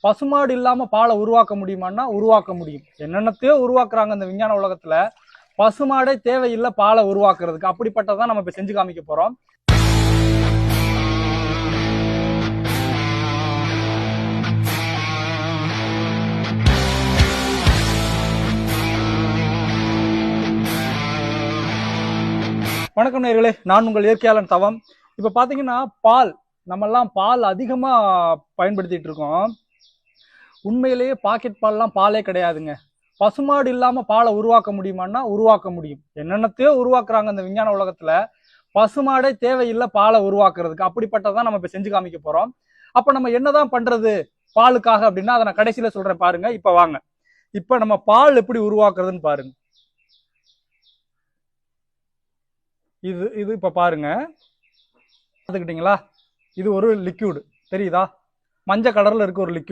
பசுமாடு இல்லாம பாலை உருவாக்க முடியுமான்னா உருவாக்க முடியும். என்னென்னத்தையோ உருவாக்குறாங்க இந்த விஞ்ஞான உலகத்துல. பசுமாடே தேவையில்லை பாலை உருவாக்குறதுக்கு. அப்படிப்பட்டதான் நம்ம இப்ப செஞ்சு காமிக்க போறோம். வணக்கம் நேர்களே. நான் உங்கள் இயற்கையாளன் தவம். இப்ப பாத்தீங்கன்னா பால் நம்மெல்லாம் பால் அதிகமா பயன்படுத்திட்டு இருக்கோம். உண்மையிலேயே பாக்கெட் பால்லாம் பாலே கிடையாதுங்க. பசுமாடு இல்லாமல் பாலை உருவாக்க முடியுமான்னா உருவாக்க முடியும். என்னென்னத்தையோ உருவாக்குறாங்க இந்த விஞ்ஞான உலகத்தில். பசுமாடே தேவையில்லை பாலை உருவாக்குறதுக்கு. அப்படிப்பட்டதான் நம்ம இப்போ செஞ்சு காமிக்க போகிறோம் அப்போ நம்ம என்னதான் பண்றது பாலுக்காக அப்படின்னா அதை நான் கடைசியில் சொல்கிறேன் பாருங்க. இப்போ வாங்க. இப்போ நம்ம பால் எப்படி உருவாக்குறதுன்னு பாருங்க. இது இது இப்போ பாருங்க. பார்த்துக்கிட்டீங்களா? இது ஒரு லிக்யூடு தெரியுதா? மஞ்சள் கலரில் இருக்க ஒரு லிக்யூட்